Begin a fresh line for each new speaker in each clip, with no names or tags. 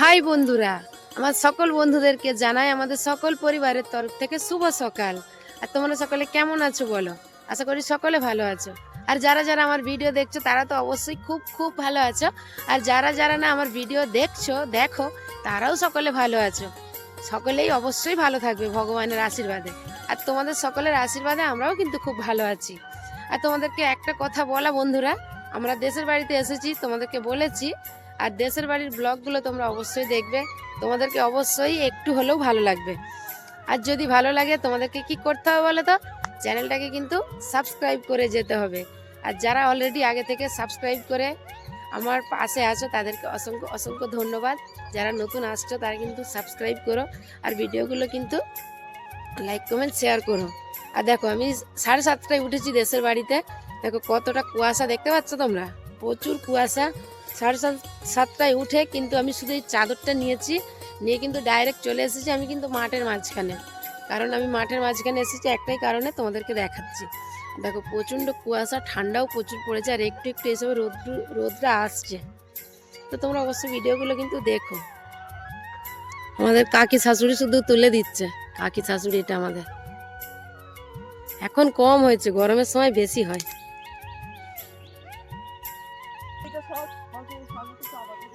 High বন্ধুরা, আমার সকল বন্ধুদেরকে জানাই আমাদের সকল পরিবারের তরফ থেকে শুভ সকাল। আর তোমরা সকলে কেমন আছো বলো? আশা করি সকলে ভালো আছো। আর যারা যারা আমার ভিডিও দেখছ, তারা তো অবশ্যই খুব খুব ভালো আছো। আর যারা যারা না আমার ভিডিও দেখছ, দেখো, তারাও সকলে ভালো আছো। সকলেই অবশ্যই ভালো থাকবে ভগবানের আশীর্বাদে। আর তোমাদের সকলের আশীর্বাদে আমরাও কিন্তু খুব ভালো আছি। আর তোমাদেরকে একটা কথা বলা বন্ধুরা, আমরা দেশের বাড়িতে এসেছি, তোমাদেরকে বলেছি আর দেশের বাড়ির ব্লগগুলো তোমরা অবশ্যই দেখবে। তোমাদেরকে অবশ্যই একটু হলেও ভালো লাগবে। আর যদি ভালো লাগে, তোমাদেরকে কি করতে হবে বলো তো? চ্যানেলটাকে কিন্তু সাবস্ক্রাইব করে যেতে হবে। আর যারা অলরেডি আগে থেকে সাবস্ক্রাইব করে আমার পাশে আছো, তাদেরকে অসংখ্য অসংখ্য ধন্যবাদ। যারা নতুন আসছো, তারা কিন্তু সাবস্ক্রাইব করো। আর ভিডিওগুলো কিন্তু লাইক কমেন্ট শেয়ার করো। আর দেখো, আমি সাড়ে সাতটায় উঠেছি দেশের বাড়িতে। দেখো, কতটা কুয়াশা দেখতে পাচ্ছ তোমরা? প্রচুর কুয়াশা। সাড়ে সাত, সাতটায় উঠে কিন্তু আমি শুধু এই চাদরটা নিয়েছি, নিয়ে কিন্তু ডাইরেক্ট চলে এসেছি আমি কিন্তু মাঠের মাঝখানে। কারণ আমি মাঠের মাঝখানে এসেছি, একটাই কারণে তোমাদেরকে দেখাচ্ছি। দেখো, প্রচণ্ড কুয়াশা, ঠান্ডাও প্রচুর পড়েছে, আর একটু একটু এসব রোদ রোদটা আসছে। তো তোমরা অবশ্যই ভিডিওগুলো কিন্তু দেখো। আমাদের কাকি শাশুড়ি শুধু তুলে দিচ্ছে, কাকি শাশুড়ি এটা আমাদের। এখন কম হয়েছে, গরমের সময় বেশি হয়।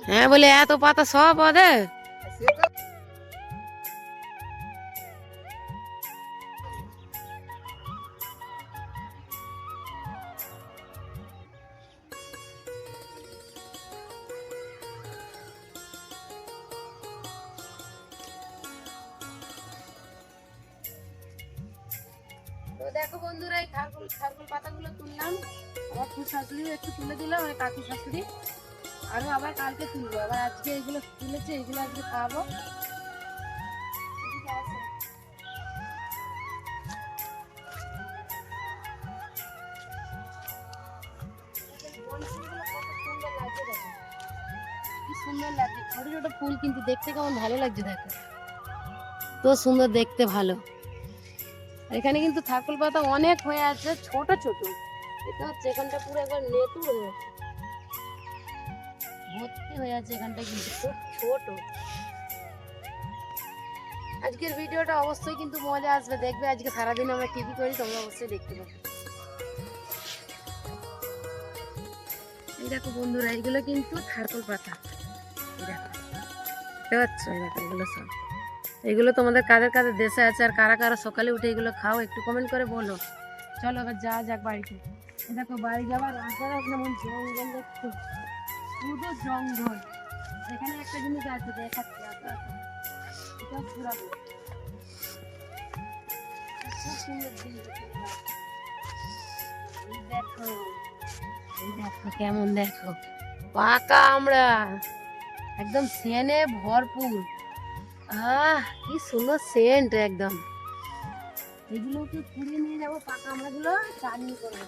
হ্যাঁ বলে এত পাতা সব ওদের? দেখো বন্ধুরা, এই খারকুল খারকুল পাতাগুলো তুললাম। আমার ফুল শাশুড়ি একটু তুলে দিলাম আর কাকি শাশুড়ি। আরও আবার কালকে তুলবো। আবার আজকে এগুলো তুলেছে, এগুলো আজকে খাওয়াবো। সুন্দর লাগছে। ছোট ছোট ফুল কিন্তু দেখতে কেমন ভালো লাগছে দেখো। তো সুন্দর দেখতে ভালো। এখানে কিন্তু থাকুল পাতা অনেক হয়ে আছে, ছোট ছোট। এটা হচ্ছে এখানটা পুরো একবার নেতুর হয়ে। ভর্তি হয়ে আছে এখানটা কিন্তু খুব ছোট। আজকের ভিডিওটা অবশ্যই কিন্তু মজা আসবে। দেখবে আজকে সারাদিন আমরা কি করি তোমরা অবশ্যই দেখতে পাবে। এই দেখো বন্ধুরা, এগুলো কিন্তু থারকল পাতা। এই দেখো, এগুলো সব। এগুলো তোমাদের কাদের কাদের দেশে আছে আর কারা কারা সকালে উঠে এগুলো খাও একটু কমেন্ট করে বলো। চলো এবার যা যাক বাড়িতে দেখো বাড়ি যাওয়ার রাস্তাটা যেমন জঙ্গল দেখছ শুধু জঙ্গল। এখানে একটা জিনিস আছে দেখো কেমন দেখো। পাকা আমরা। একদম সেনে ভরপুর। আহ কি সুন্দর সেন্ট একদম। এগুলোকে কুড়িয়ে নিয়ে যাব পাকা আমড়াগুলো চাটনি করব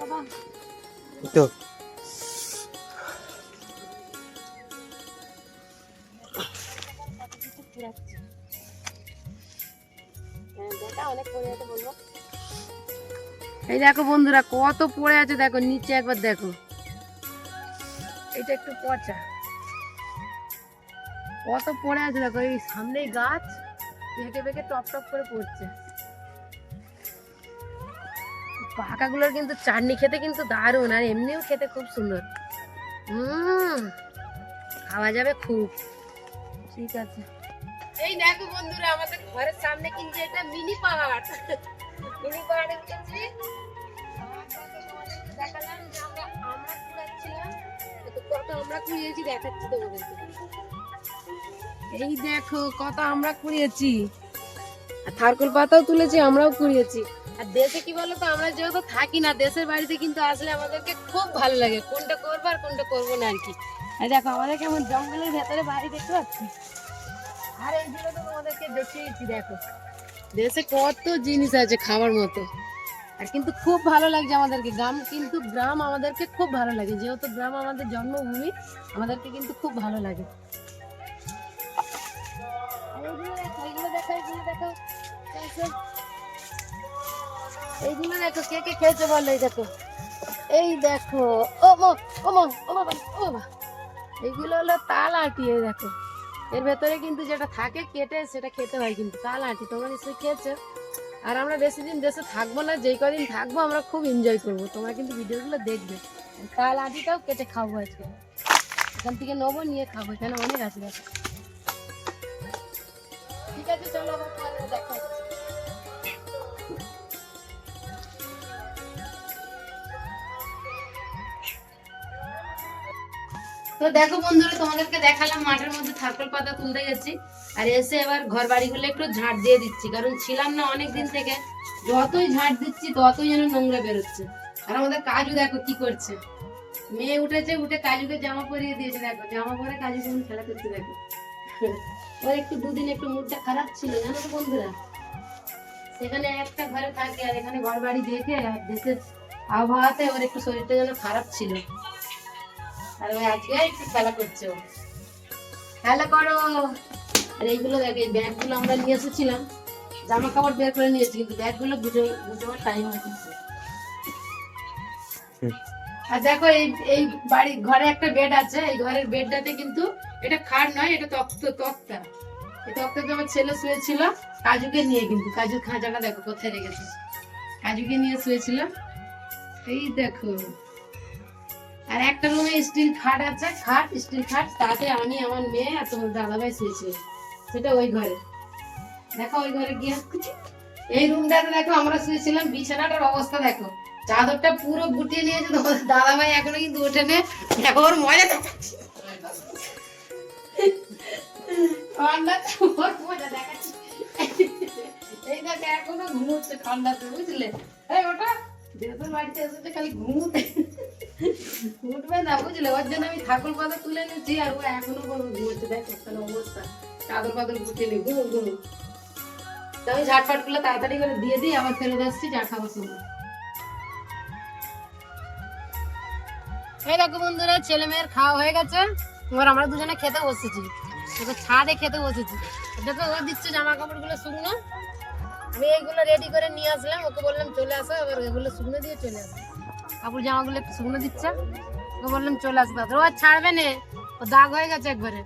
বাবা।
তো।
হ্যাঁ, এই দেখো বন্ধুরা কত পড়ে আছে দেখো নিচে একবার দেখো। এটা একটু পচা। কত পড়ে আছে দেখো, এই সামনেই গাছ, বেঁকে বেঁকে টপ টপ করে পড়ছে। পাকাগুলোর কিন্তু চাটনি খেতে কিন্তু দারুণ, আর এমনিও খেতে খুব সুন্দর। হুম, খাওয়া যাবে খুব। ঠিক আছে। এই দেখো বন্ধুরা, আমাদের ঘরের সামনে কিন্তু এটা মিনি পাহাড়। মিনি পাহাড়ে উঠেছি। দেখালাম যে আমরা আমরা কত আমরা কুড়িয়েছি দেখাচ্ছি তোমাদেরকে। এই দেখো, কত আমরা কুড়িয়েছি। আর থারকুল পাতাও তুলেছি, আমরাও কুড়িয়েছি। আর দেশে কি বলতো, আমরা যেহেতু থাকি না, দেশের বাড়িতে কিন্তু আসলে আমাদেরকে খুব ভালো লাগে, কোনটা করব আর কোনটা করব না আর কি। আর দেখো, আমাদের কেমন জঙ্গলের ভেতরে বাড়ি দেখতে পাচ্ছি? আর এইগুলো তো তোমাদেরকে দেখিয়েছি, দেখো। দেশে কত জিনিস আছে খাবার মতো। আর কিন্তু খুব ভালো লাগছে আমাদেরকে, গ্রাম কিন্তু গ্রাম আমাদেরকে খুব ভালো লাগে। যেহেতু গ্রাম আমাদের জন্মভূমি, আমাদেরকে কিন্তু খুব ভালো লাগে। দেখো। এইগুলো দেখো কে কে খেয়েছে বলো এই দেখো। এই দেখো, ও মো ও মো, ও বাবা ও বাবা এইগুলো হলো তাল আটি, এই দেখো। এর ভেতরে কিন্তু যেটা থাকে কেটে, সেটা খেতে হয় কিন্তু তাল আটি। তোমরা নিশ্চয়ই খেয়েছো। আর আমরা বেশি দিন দেশে থাকব না, যেই কদিন থাকব আমরা খুব এনজয় করব। তোমরা কিন্তু ভিডিওগুলো দেখবে। তাল আটিটাও কেটে খাব আজকে। এখান থেকে নেব, নিয়ে খাব। এখানে অনেক আছে ঠিক আছে, চলো আবার দেখা তো দেখো বন্ধুরা, তোমাদেরকে দেখালাম মাঠের মধ্যে থাকল পাতা তুলতে গেছি। আর এসে এবার ঘর বাড়িগুলো একটু ঝাঁট দিয়ে দিচ্ছি, কারণ ছিলাম না অনেক দিন থেকে। যতই ঝাঁট দিচ্ছি, ততই যেন নোংরা বেরোচ্ছে। আর আমাদের কাজু দেখো কি করছে। মেয়ে উঠেছে, উঠে কাজুকে জামা পরিয়ে দিয়েছে, দেখো। জামা পরে কাজু কেমন খেলা করছে, দেখো। ওর একটু দুদিন একটু মুডটা খারাপ ছিল, জানো তো বন্ধুরা? সেখানে একটা ঘরে থাকে আর এখানে ঘর বাড়ি দেখে আর দেশের আবহাওয়াতে ওর একটু শরীরটা যেন খারাপ ছিল। আর ওই আজকে একটু খেলা করছে? খেলা করো। আর এইগুলো দেখ এই ব্যাগগুলো আমরা নিয়ে এসেছিলাম। জামা কাপড় বের করে নিয়েছি কিন্তু ব্যাগগুলো বুঝে বুঝবার টাইম হয়েছে আর দেখো এই এই বাড়ি ঘরে একটা বেড আছে। এই ঘরের বেডটাতে কিন্তু এটা খাট নয় এটা তক্ত তক্তা। এই তক্তাতে আমার ছেলে শুয়েছিল। কাজুকে নিয়ে কিন্তু কাজুর খাঁচাটা দেখো কোথায় রেখেছে। কাজুকে নিয়ে শুয়েছিল। এই দেখো। আর একটা রুমে স্টিল খাট আছে, খাট, স্টিল খাট, তাতে আমি আমার মেয়ে আর তোমার দাদাভাই শুয়েছিল সেটা ওই ঘরে। দেখো ওই ঘরে গিয়ে। এই রুমটাতে দেখো আমরা শুয়েছিলাম, বিছানাটার অবস্থা দেখো। চাদরটা পুরো গুটিয়ে নিয়েছে তোমার দাদাভাই, এখনও কিন্তু ওঠেনে দেখো, ওর মজা দেখাচ্ছে। দেখাচ্ছে। এই এখনও ঘুমোচ্ছে ঠান্ডাতে, বুঝলে? এই ওটা যেহেতু বাড়িতে এসেছে, খালি ঘুমোতে। উঠবে না, বুঝলে? ওর জন্য আমি ঠাকুর পাতা তুলে নিচ্ছি আর ও এখনও কোনো ঘুমোচ্ছে। দেখো তাহলে অবস্থা। চাদর পাদর গুটিয়ে নি ঘুমো ঘুমো তো আমি ঝাটফাটগুলো তাড়াতাড়ি করে দিয়ে দিই, আবার ফেরত আসছি চা খাবার সময় এই দেখো বন্ধুরা, ছেলে মেয়ের খাওয়া হয়ে গেছে। এবার আমরা দুজনে খেতে বসেছি। দেখো, ছাদে খেতে বসেছি। দেখো, ও দিচ্ছে জামা কাপড়গুলো শুকনো। আমি এইগুলো রেডি করে নিয়ে আসলাম। ওকে বললাম, চলে আসো। এবার এগুলো শুকনো দিয়ে চলে আসো। কাপড় জামাগুলো একটু শুকনো দিচ্ছে। ওকে বললাম, চলে আসবে। ও ছাড়বে না। ও দাগ হয়ে গেছে একবারে।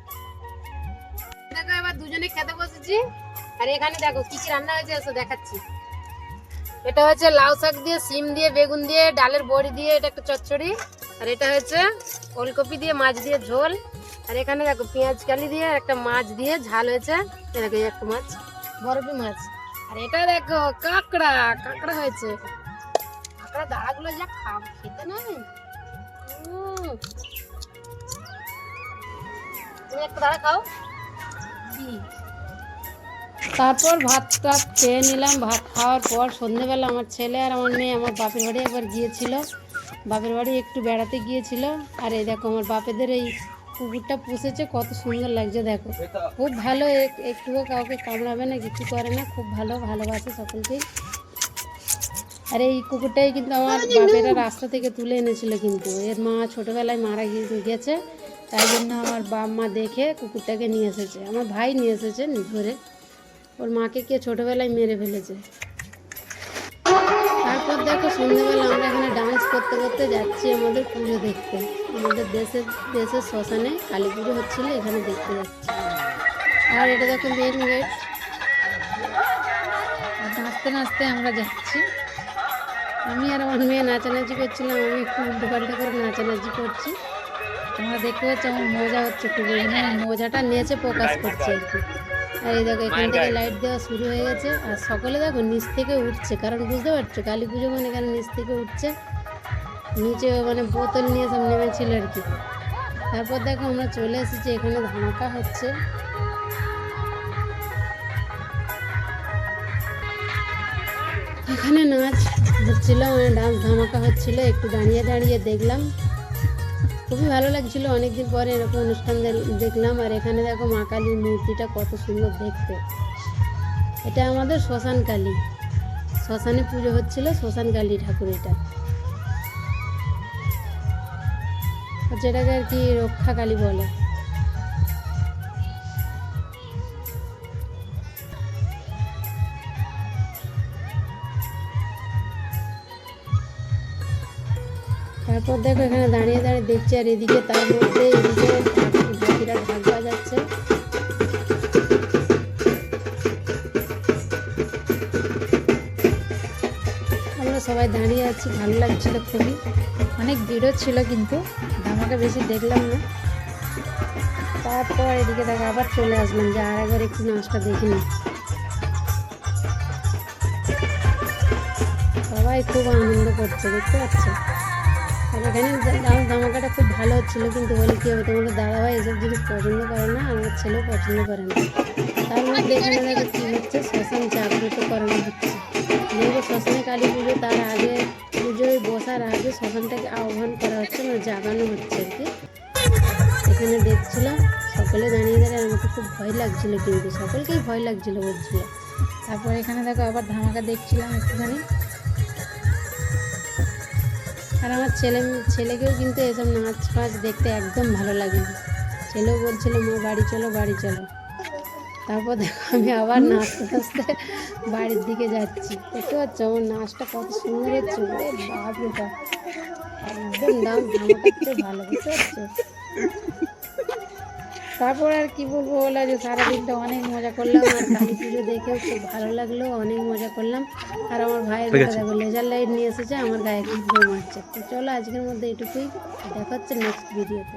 দেখো, এবার দুজনে খেতে বসেছি। আর এখানে দেখো, কি কি রান্না হয়েছে, এসো দেখাচ্ছি। এটা হচ্ছে লাউ শাক দিয়ে সিম দিয়ে, বেগুন দিয়ে, ডালের বড়ি দিয়ে, এটা একটা চচ্চড়ি। আর এটা হচ্ছে ওলকপি দিয়ে, মাছ দিয়ে ঝোল। আর এখানে দেখো, পেঁয়াজ কালি দিয়ে একটা মাছ দিয়ে ঝাল হয়েছে। দেখো একটা মাছ, বরফি মাছ। আর এটা দেখো, কাঁকড়া কাঁকড়া হয়েছে। কাঁকড়া যা খাব খেতে তুমি একটা দাঁড়া খাও। তারপর ভাত টাত খেয়ে নিলাম। ভাত খাওয়ার পর সন্ধেবেলা আমার ছেলে আর আমার মেয়ে আমার বাপের বাড়ি একবার গিয়েছিল। বাপের বাড়ি একটু বেড়াতে গিয়েছিল। আর এই দেখো আমার বাপেদের এই কুকুরটা পুষেছে, কত সুন্দর লাগছে দেখো। খুব ভালো এক- একটুও কাউকে কামড়াবে না, কিছু করে না। খুব ভালো, ভালোবাসে সকলকেই। আর এই কুকুরটাই কিন্তু আমার বাপেরা রাস্তা থেকে তুলে এনেছিল কিন্তু। এর মা ছোটবেলায় মারা গিয়ে- গেছে তাই জন্য আমার বাপ মা দেখে কুকুরটাকে নিয়ে এসেছে। আমার ভাই নিয়ে এসেছে ধরে ওর মাকে কে ছোটবেলায় মেরে ফেলেছে। তারপর দেখো সন্ধ্যেবেলা আমরা এখানে ডান্স করতে করতে যাচ্ছি আমাদের পুজো দেখতে। আমাদের দেশের দেশের শ্মশানে কালী পুজো হচ্ছিল এখানে দেখতে যাচ্ছি। আর এটা দেখো মেন গেট নাচতে নাচতে আমরা যাচ্ছি। আমি আর আমার মেয়ে নাচানাচি করছিলাম, আমি একটু পাল্টা করে নাচানাচি করছি। তোমরা দেখতে পাচ্ছ আমার মজা হচ্ছে খুব মানে মজাটা নিয়েছে প্রকাশ করছে। আর কি আর এই দেখো, এখান থেকে লাইট দেওয়া শুরু হয়ে গেছে। আর সকলে দেখো, নিচ থেকে উঠছে, কারণ বুঝতে পারছ, কালী পুজো মানে এখানে নিচ থেকে উঠছে। নিচে মানে বোতল নিয়ে সব নেমেছিল আর কি। তারপর দেখো আমরা চলে এসেছি, এখানে ধামাকা হচ্ছে। এখানে নাচ হচ্ছিল মানে ডান্স ধামাকা হচ্ছিল, একটু দাঁড়িয়ে দাঁড়িয়ে দেখলাম। খুবই ভালো লাগছিল, অনেকদিন পরে এরকম অনুষ্ঠান দেখলাম, আর এখানে দেখো মা কালীর মূর্তিটা কত সুন্দর দেখতে। এটা আমাদের শ্মশান কালী। শ্মশানে পুজো হচ্ছিল শ্মশান কালী ঠাকুর এটা যেটাকে আর কি রক্ষা কালী বলে। তারপর দেখো এখানে দাঁড়িয়ে দাঁড়িয়ে দেখছি আর এদিকে তার মধ্যে এদিকে ঢাকিরা ঢাক বাজাচ্ছে। আমরা সবাই দাঁড়িয়ে আছি, ভালো লাগছিল খুবই। অনেক ভিড়ও ছিল কিন্তু ধামাকা বেশি দেখলাম না। তারপর এদিকে দেখো আবার চলে আসলাম যে আর একবার একটু নাচটা দেখিনি সবাই খুব আনন্দ করছে, দেখতে পাচ্ছ? এখানে দাম ধামাকাটা খুব ভালো হচ্ছিল, কিন্তু বলি কি হবে? তোমাদের দাদাভাই এসব জিনিস পছন্দ করে না, আমার ছেলেও পছন্দ করে না। তার মধ্যে এখানে দেখো কী হচ্ছে? শ্মশান জাগ্রত করানো হচ্ছে। যেহেতু শ্মশানে কালী পুজো, তার আগে পুজোয় বসার আগে শ্মশানটাকে আহ্বান করা হচ্ছে মানে জাগানো হচ্ছে আর কি। এখানে দেখছিলাম, সকলে দাঁড়িয়ে দাঁড়িয়ে আমাকে খুব ভয় লাগছিল কিন্তু, সকলকেই ভয় লাগছিল বলছিল। তারপর এখানে দেখো আবার ধামাকা দেখছিলাম একটুখানি। আর আমার ছেলে, ছেলেকেও কিন্তু এসব নাচ ফাচ দেখতে একদম ভালো লাগে না। ছেলেও বলছিল, মা, বাড়ি চলো বাড়ি চলো। তারপর দেখো, আমি আবার নাচতে নাচতে বাড়ির দিকে যাচ্ছি। দেখতে পাচ্ছ আমার নাচটা কত সুন্দর হচ্ছে বাপ। একদম দাম ভালো, বুঝতে পারছ? তারপর আর কি বলব বলো যে সারাদিনটা অনেক মজা করলাম আর কালী পুজো দেখেও খুব ভালো লাগল অনেক মজা করলাম। আর আমার ভাইয়ের। দেখো লেজার লাইট নিয়ে এসেছে আমার গায়ে খুব ঘুম আসছে। তো চলো আজকের মধ্যে এটুকুই দেখা হচ্ছে নেক্সট ভিডিওতে